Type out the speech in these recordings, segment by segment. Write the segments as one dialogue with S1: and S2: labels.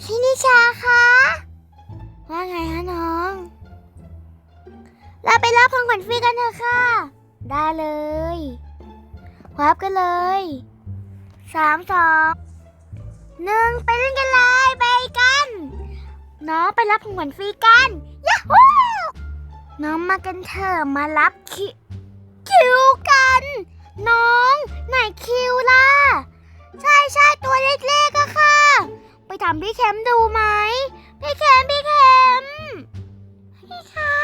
S1: พี่นิชาคะว่าไงฮะน้อง เราไปรับของขวัญฟรีกันเถอะค่ะ ได้เลยควับกันเลยสามสองหนึ่งไปเล่นกันเลยไปกัน น้องไปรับของขวัญฟรีกันยะฮูน้องมากันเถอะมารับคิคิวกัน น้อง ไหนคิวล่ะ ใช่ใช่ตัวเล็ก ถามพี่แคมดูไหม พี่แคมพี่แคมพี่คะ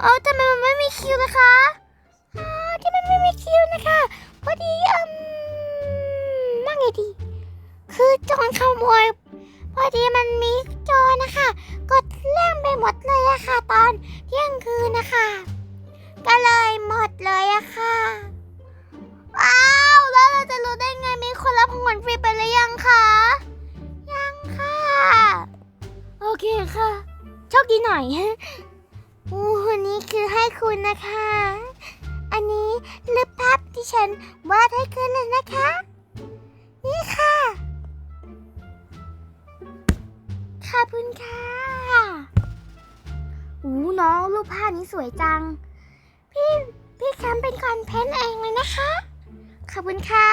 S1: เออทำไมมันไม่มีคิวนะคะอ๋อที่มันไม่มีคิวนะคะ พอดีอืมว่าไงดี คือจอนขโมย พอดีมันมีจ อยอู้นี่คือให้คุณนะคะ อันนี้รูปภาพที่ฉันวาดให้คุณเลยนะคะ นี่ค่ะ ขอบคุณค่ะอู้น้องรูปภาพนี้สวยจัง พี่พี่แคมป์เป็นคนเพ้นท์เองเลยนะคะ ขอบคุณค่ะ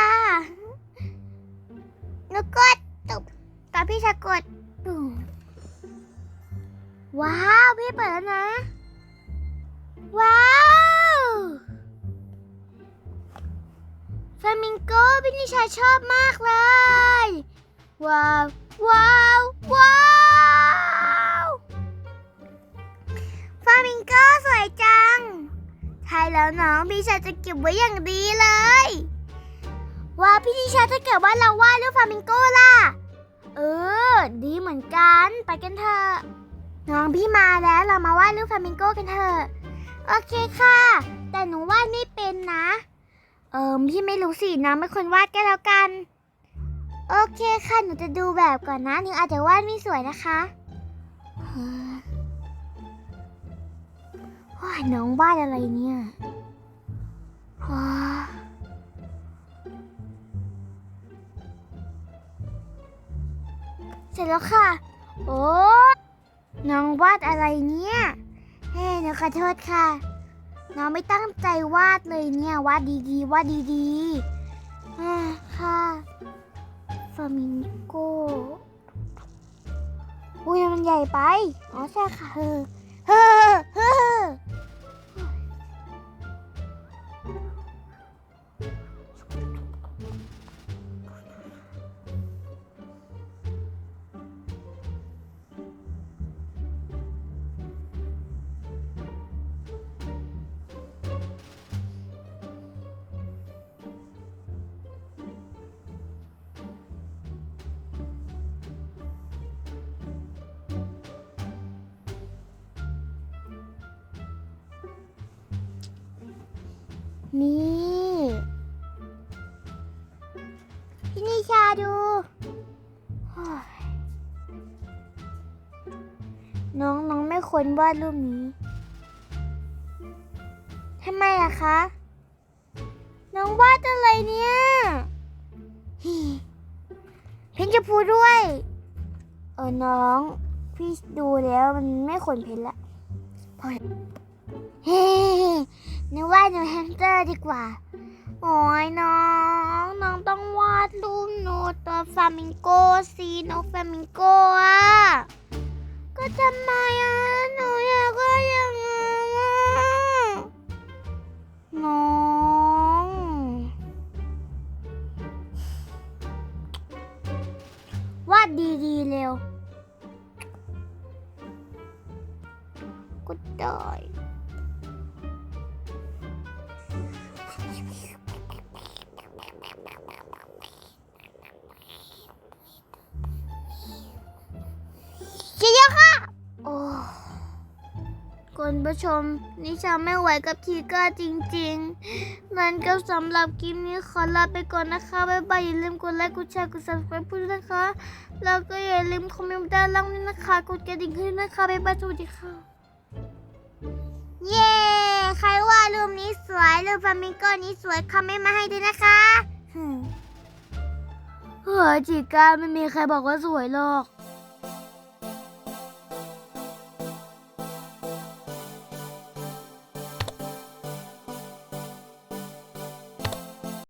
S1: นูกดตบตอนพี่ชากด ว้าวพี่เปิดแล้วนะ ว้าวฟลามิงโกพี่นิชาชอบมากเลย ว้าว ว้าว ว้าวฟลามิงโกสวยจัง ใช่แล้วน้องพี่ชาจะเก็บไว้อย่างดีเลย ว่าพี่นิชาถ้าเกิดว่าเราวาดรูปฟลามิงโก้ล่ะ เออ ดีเหมือนกัน ไปกันเถอะ น้องพี่มาแล้วเรามาวาดรูปฟลามิงโก้กันเถอะโอเคค่ะ แต่หนูวาดไม่เป็นนะ เออพี่ไม่รู้สิน้องเป็นคนวาดก็แล้วกัน โอเคค่ะหนูจะดูแบบก่อนนะหนูอาจจะวาดไม่สวยนะคะเฮ้อว้าน้องวาดอะไรเนี่ยว้าเสร็จแล้วค่ะ โอ้ น้องวาดอะไรเนี่ยเฮ้ยหนูขอโทษค่ะ น้องไม่ตั้งใจวาดเลยเนี่ยวาดดีๆวาดดีๆอ่าค่ะฟามิงโกอุ้ยมันใหญ่ไป อ๋อใช่ค่ะเออ นี่ พี่นิชาดูน้องน้องไม่ควรวาดรูปนี้ทำไมอะคะ น้องวาดอะไรเนี่ยเพ้นจะพูดด้วย เออน้อง พี่ดูแล้วมันไม่ควรเพ้นละพอเฮ้ นึกว่าหนูแฮมสเตอร์ดีกว่า โอ้ยน้อง น้องต้องวาดรูปหนูตัวฟลามิงโกสีนกฟลามิงโกอะ ก็ทำไมอะหนูอยากก็อย่างนั้นน้องวาดดีๆเร็ว ก็ได้ คุณผู้ชม นิชาไม่ไหวกับทีเกอร์จริงๆ นั้นก็สำหรับคลิปนี้ขอลาไปก่อนนะคะ บ๊ายบาย อย่าลืมกดไลค์ กดแชร์ กด subscribe พูดนะคะ แล้วก็อย่าลืมคอมเมนต์ด้านล่างนี้นะคะ กดกระดิ่งขึ้นนะคะ บ๊ายบาย สวัสดีค่ะ เย้ ใครว่ารูปนี้สวยรูปฟลามิงโก้นี้สวยคอมเมนต์มาให้ด้วยนะคะเฮ้ยจิก้าไม่มีใครบอกว่าสวยหรอก